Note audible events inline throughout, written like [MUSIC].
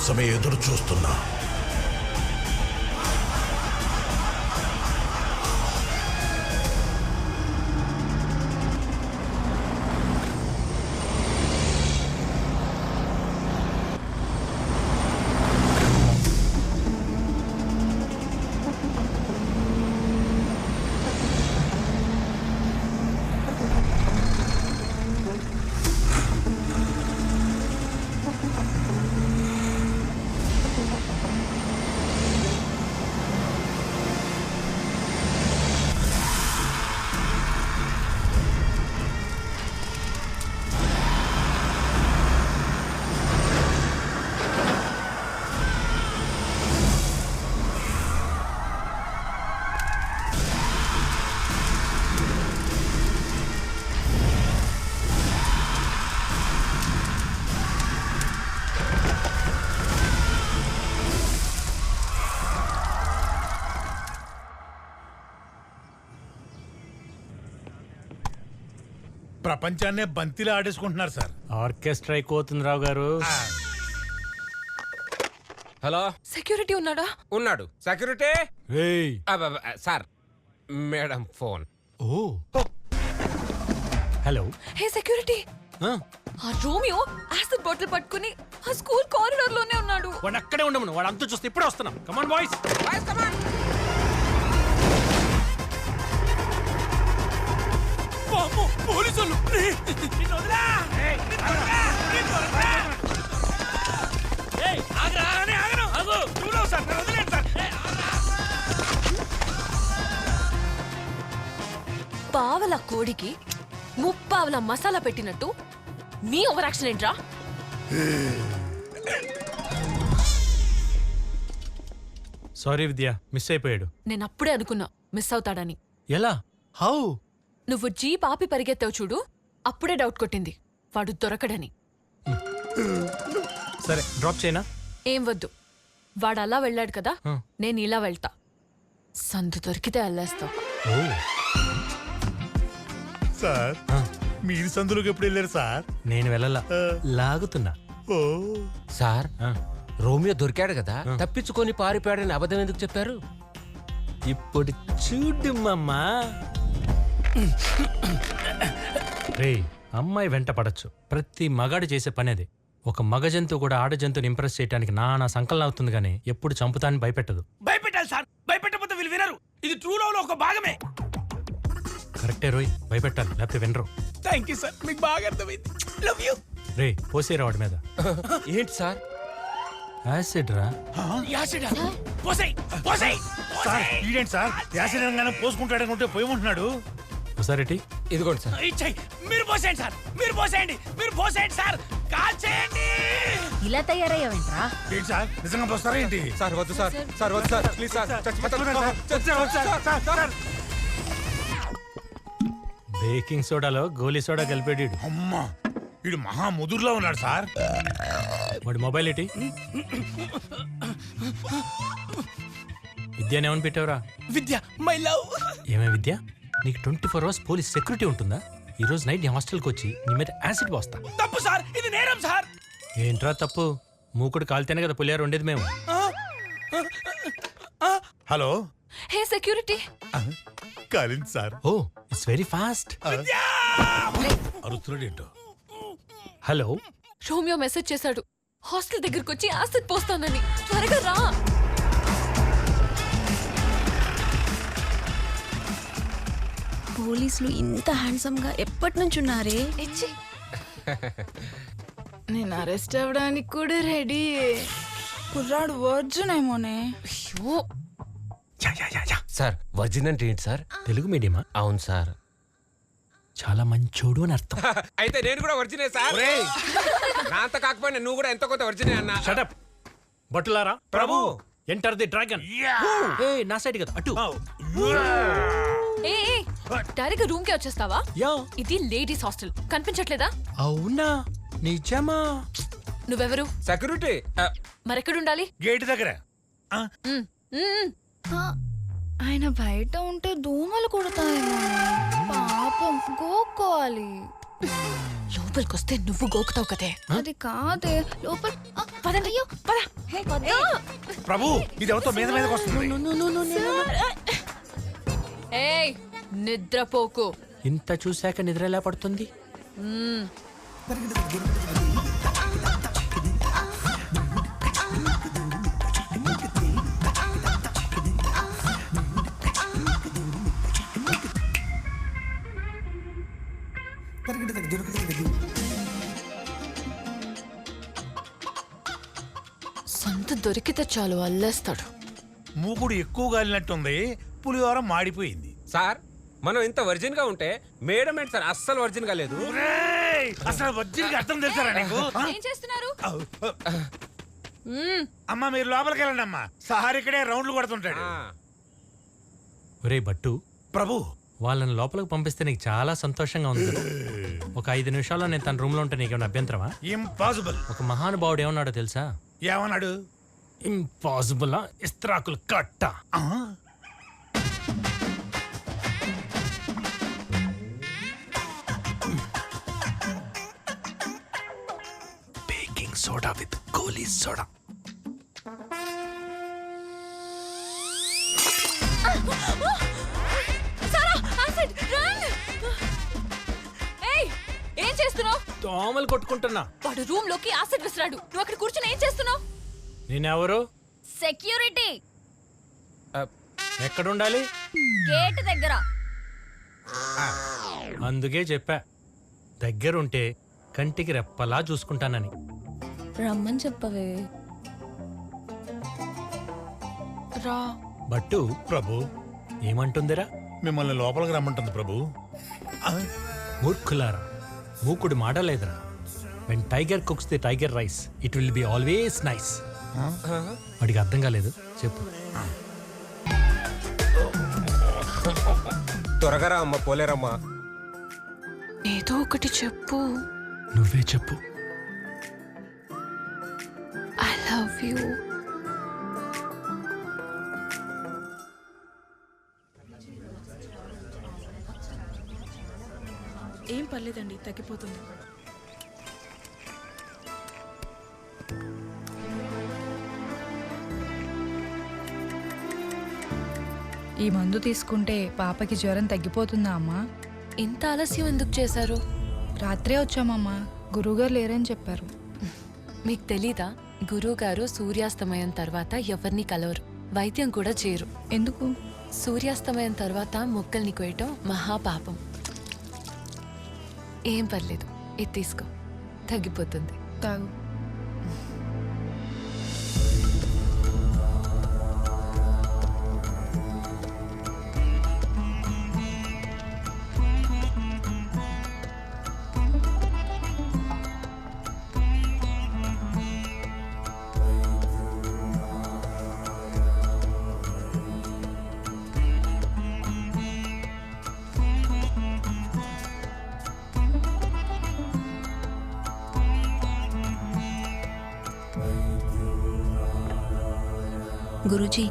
కోసమే ఎదురు చూస్తున్నా ప్రపంచాన్నే బంతిలో ఆడేసుకుంటున్నారు సార్. ఆర్కెస్ట్రా అయిపోతుంది గారు. హలో? సెక్యూరిటీ ఉన్నాడా? ఉన్నాడు. సెక్యూరిటీ? అబ్బబ్బ, సార్ మేడం ఫోన్. ఓ. హలో. Hey security. ఆ, ఆ రోమియో యాసిడ్ బాటిల్ పట్టుకుని ఆ స్కూల్ కారిడార్లోనే ఉన్నాడు. వాడు అక్కడే ఉండమను. వాడు అంతా చూస్తే ఇప్పుడే వస్తున్నాం. కమాన్ బాయ్స్ పోలీసులు. పావల కోడికి ముప్పావల మసాలా పెట్టినట్టు మీ ఓవర్ యాక్షన్ ఏంట్రా? సారీ విద్య మిస్ అయిపోయాడు. నేను అప్పుడే అనుకున్నా మిస్ అవుతాడని. ఎలా? హౌ? నువ్వు జీప్ ఆపి పరిగెత్తావు చూడు అప్పుడే డౌట్ కొట్టింది. వాడు దొరకడని. సరే డ్రాప్ చేయనా? ఏం వద్దు. వాడు అలా వెళ్ళాడు కదా. నేను ఇలా వెళ్తా. సందు దొరికితే వెళ్ళేస్తావు ఓ. సార్ మీరు సందులోకి ఎప్పుడు వెళ్ళారు సార్? నేను వెళ్ళలా. లాగుతున్నా. ఓ. సార్ రోమియో దొరికాడు కదా తప్పించుకొని పారిపోయాడని అబద్ధం ఎందుకు చెప్పారు? ఇప్పుడు చూడు మమ్మా. రే అమ్మాయి వెంట పడచ్చు. ప్రతి మగాడు చేసే పని అది ఒక మగ జంతువు కూడా ఆడ జంతువుని ఇంప్రెస్ చేయడానికి నానా సంకలనం అవుతుంది కానీ ఎప్పుడు చంపుతాని భయపెట్టదు. భయపెట్టాలి సార్. భయపెట్టకపోతే వీళ్ళు వినరు. ఇది ట్రూ లవ్లో ఒక భాగమే. కరెక్టే రోయ్ భయపెట్టాలి లేకపోతే వినరు. థ్యాంక్ యూ సార్ మీకు బాగా అర్థమైంది. లవ్ యూ రే పోసేరా వాడి మీద. ఏంటి సార్? యాసిడ్ రా. యాసిడ్? పోసై పోసై సార్ ఈడేంటి సార్? యాసిడ్ అనగానే పోసుకుంటాడనుకుంటే పోయమంటున్నాడు. ఒకసారి ఇదిగోండి సార్. ఇచ్చాయి మీరు పోసేయండి సార్. మీరు పోసేయండి. మీరు పోసేయండి సార్. కాల్ చేయండి. ఇలా తయారయ్యావేంట్రా? ఏంటి సార్? నిజంగా పోస్తారా ఏంటి? సార్ వద్దు సార్. సార్ వద్దు సార్. Please sir. చచ్చిపోతాను. Sir, sir, sir. బేకింగ్ సోడాలో గోలీ సోడా కలిపాడు. అమ్మా వీడు మహా ముదురులో ఉన్నాడు సార్. వాడి మొబైల్ ఏంటి? విద్యను ఏమని పెట్టావురా? విద్య మై లవ్ ఏమే విద్య? నీకు twenty four hours police security ఉంటుందా? ఈ రోజు నైట్ నీ హాస్టల్కి వచ్చి నీ మీద యాసిడ్ పోస్తా. తప్పు సార్ ఇది నేరం సార్. ఏంట్రా తప్పు? మూకుడు కాలితేనే కదా పులియారు ఉండేది మేము. Hello. Hey security. Kalindi sir. Oh it's very fast. అరుస్తున్నాడు ఏంటో? హలో? రోమియో మెసేజ్ చేశాడు. హాస్టల్ దగ్గరకు వచ్చి యాసిడ్ పోస్తానని. త్వరగా రా. పోలీసులు ఇంత హ్యాండ్సమ్గా ఎప్పటి నుంచి ఉన్నారే? నేను అరెస్ట్ అవ్వడానికి కూడా రెడీ కుర్రాడు వర్జున్ ఏమోనే. అయ్యో. సార్ వర్జిన్ అంటే ఏంటి సార్? తెలుగు మీడియమా అవును సార్. చాలా మంచోడు అని అర్థం. [LAUGHS] అయితే నేను కూడా వర్జినే సార్? నా అంత కాకపోయినా నువ్వు కూడా ఎంతో కొంత వర్జినే అన్నా? షటప్ బట్టులారా? ప్రభు! ఎంటర్ ది డ్రాగన్ ఏ నా సైడ్ కదా అటు. ఏ ఏ, డైరెక్ట్ రూమ్కి వచ్చేస్తావా? యా. ఇది లేడీస్ హాస్టల్. కనిపించట్లేదా? అవునా? నిజమా? నువ్వెవరు? సెక్యూరిటీ. మరెక్కడుండాలి? గేట్ దగ్గర. ఆయన బయట ఉంటే దోమలు కొడతాయేమో పాపం గోక్కోవాలి. లోపలికొస్తే నువ్వు గోకుతావు కదే. అది కాదే. లోపల ఆ, పదండి. అయ్యో పద. వద్దు. ప్రభు ఇది ఎవరితో మీద మీదకి వస్తుంది. ఏయ్ నిద్రపోకు. ఇంత చూశాక నిద్ర ఎలా పడుతుంది? సంత దొరికితే చాలు అల్లేస్తాడు. మూకుడు ఎక్కువ గాలినట్టుంది పులిహోర మాడిపోయింది. సార్ మనం ఇంత వర్జిన్గా ఉంటే మేడం ఏంటి సార్? అస్సలు వర్జిన్గా లేదు. ఒరేయ్, అసలు వజ్రికి అర్థం తెలుసారా నీకు? ఏం చేస్తున్నారు? అమ్మా మీరు లోపలికి వెళ్ళండి అమ్మా. సార్ ఇక్కడే రౌండ్లు కొడుతుంటాడు. ఒరే బట్టు. ప్రభు. వాళ్ళని లోపలికి పంపిస్తే నీకు చాలా సంతోషంగా ఉంది కదా. ఒక ఐదు నిమిషాల్లో నేను తన రూమ్లో ఉంటే నీకేమైనా అభ్యంతరమా? ఇంపాసిబుల్ ఒక మహానుభావుడు ఏమన్నాడో తెలుసా? ఏమన్నాడు? ఇంపాసిబుల్ ఇస్త్రాకులు కట్ట. సోడా. విత్ గోలీ సోడా ఏం చేస్తున్నావు? దోమలు కొట్టుకుంటున్నా. వాడు రూమ్లోకి యాసిడ్ విసిరాడు. నువ్వు అక్కడ కూర్చొని ఏం చేస్తున్నావు? నేనెవరు? సెక్యూరిటీ. ఆ, ఎక్కడుండాలి? గేట్ దగ్గర. అందుకే చెప్పా. దగ్గరుంటే కంటికి రెప్పలా చూసుకుంటానని. రమ్మని చెప్పవే. రా. బట్టు ప్రభు ఏమంటుందిరా? మిమ్మల్ని లోపలికి రమ్మంటుంది ప్రభు? మూర్ఖులారా మూకుడు మాటలేదురా. When tiger cooks the tiger rice it will be always nice వాడికి అర్థం కాలేదు చెప్పు. త్వరగా రా అమ్మ పోలేరమ్మా. ఏదో ఒకటి చెప్పు. నువ్వే చెప్పు. యూ ఏం పర్లేదండి తగ్గిపోతుంది. ఈ మందు తీసుకుంటే పాపకి జ్వరం తగ్గిపోతుందా అమ్మా? ఇంత ఆలస్యం ఎందుకు చేశారు? రాత్రే వచ్చామమ్మా గురువుగారు లేరని చెప్పారు. మీకు తెలీదా? గురువుగారు సూర్యాస్తమయం తర్వాత ఎవరిని కలవరు. వైద్యం కూడా చేయరు. ఎందుకు? సూర్యాస్తమయం తర్వాత మొక్కల్ని కోయటం మహాపాపం. ఏం పర్లేదు. ఇది తీసుకో. తగ్గిపోతుంది. తాగు. గురుజీ.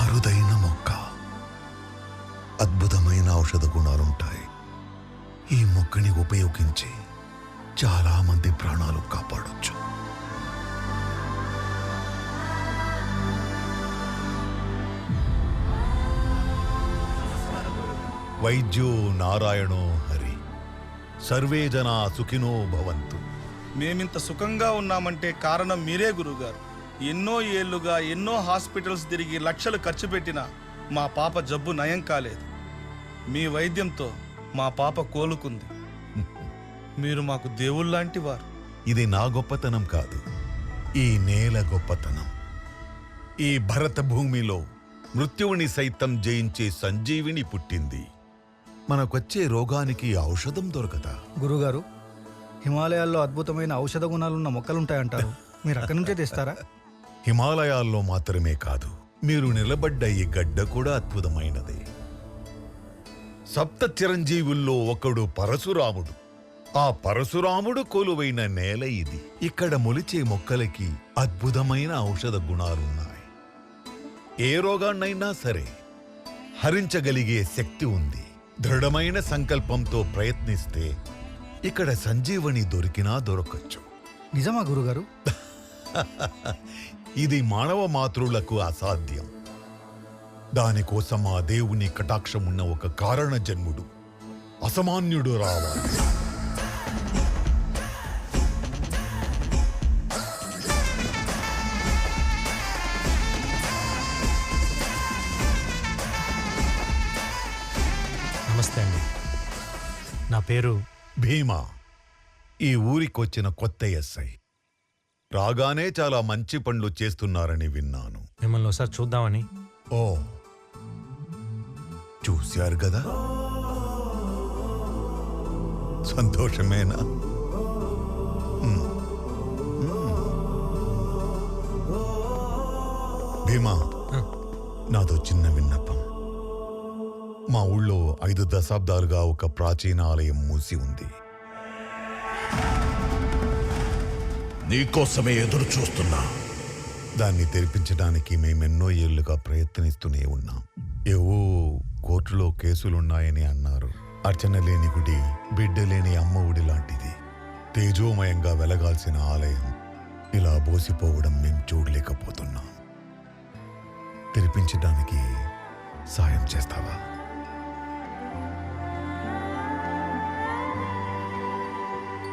అరుదైన మొక్క. అద్భుతమైన ఔషధ గుణాలుంటాయి. ఈ మొక్కని ఉపయోగించి చాలా మంది ప్రాణాలు కాపాడొచ్చు. వైద్యో నారాయణో హరి. సర్వే జనా సుఖినో భవంతు. మేమింత సుఖంగా ఉన్నామంటే కారణం మీరే గురువుగారు ఎన్నో ఏళ్ళుగా ఎన్నో హాస్పిటల్స్ తిరిగి లక్షలు ఖర్చు పెట్టినా మా పాప జబ్బు నయం కాలేదు. మీ వైద్యంతో మా పాప కోలుకుంది. మీరు మాకు దేవుళ్ళలాంటి వారు. ఇది నా గొప్పతనం కాదు. ఈ నేల గొప్పతనం. ఈ భరత భూమిలో మృత్యువుని సైతం జయించే సంజీవిని పుట్టింది. మనకొచ్చే రోగానికి ఔషధం దొరకదా? గురుగారు హిమాలయాల్లో అద్భుతమైన ఔషధ గుణాలున్న మొక్కలుంటాయంటారు. మీరు అక్కడి నుంచే తెస్తారా? హిమాలయాల్లో మాత్రమే కాదు మీరు నిలబడ్డ ఈ గడ్డ కూడా అద్భుతమైనదే. సప్త చిరంజీవుల్లో ఒకడు పరశురాముడు. ఆ పరశురాముడు కొలువైన నేల ఇది. ఇక్కడ మొలిచే మొక్కలకి అద్భుతమైన ఔషధ గుణాలున్నాయి. ఏ రోగాన్నైనా సరే హరించగలిగే శక్తి ఉంది. దృఢమైన సంకల్పంతో ప్రయత్నిస్తే ఇక్కడ సంజీవని దొరికినా దొరకచ్చు. నిజమా గురుగారు? [LAUGHS] ఇది మానవ మాతృలకు అసాధ్యం. దానికోసం ఆ దేవుని కటాక్షం ఉన్న ఒక కారణ జన్ముడు అసమాన్యుడు రావాలి. నా పేరు భీమా. ఈ ఊరికొచ్చిన కొత్త ఎస్ఐ. రాగానే చాలా మంచి పనులు చేస్తున్నారని విన్నాను. మిమ్మల్ని ఒకసారి చూద్దామని. ఓ. చూశారు కదా? సంతోషమేనా. భీమా. నాదో చిన్న విన్నపం. మా ఊళ్ళో ఐదు దశాబ్దాలుగా ఒక ప్రాచీన ఆలయం మూసి ఉంది. నీకోసమే ఎదురు చూస్తున్నా. దాన్ని తెరిపించడానికి మేమెన్నో ఏళ్ళుగా ప్రయత్నిస్తూనే ఉన్నాం. ఏవో కోర్టులో కేసులున్నాయని అన్నారు. అర్చన లేని గుడి బిడ్డ లేని అమ్మ ఒడి లాంటిది. తేజోమయంగా వెలగాల్సిన ఆలయం. ఇలా బోసిపోవడం మేం చూడలేకపోతున్నాం. తెరిపించడానికి సాయం చేస్తావా?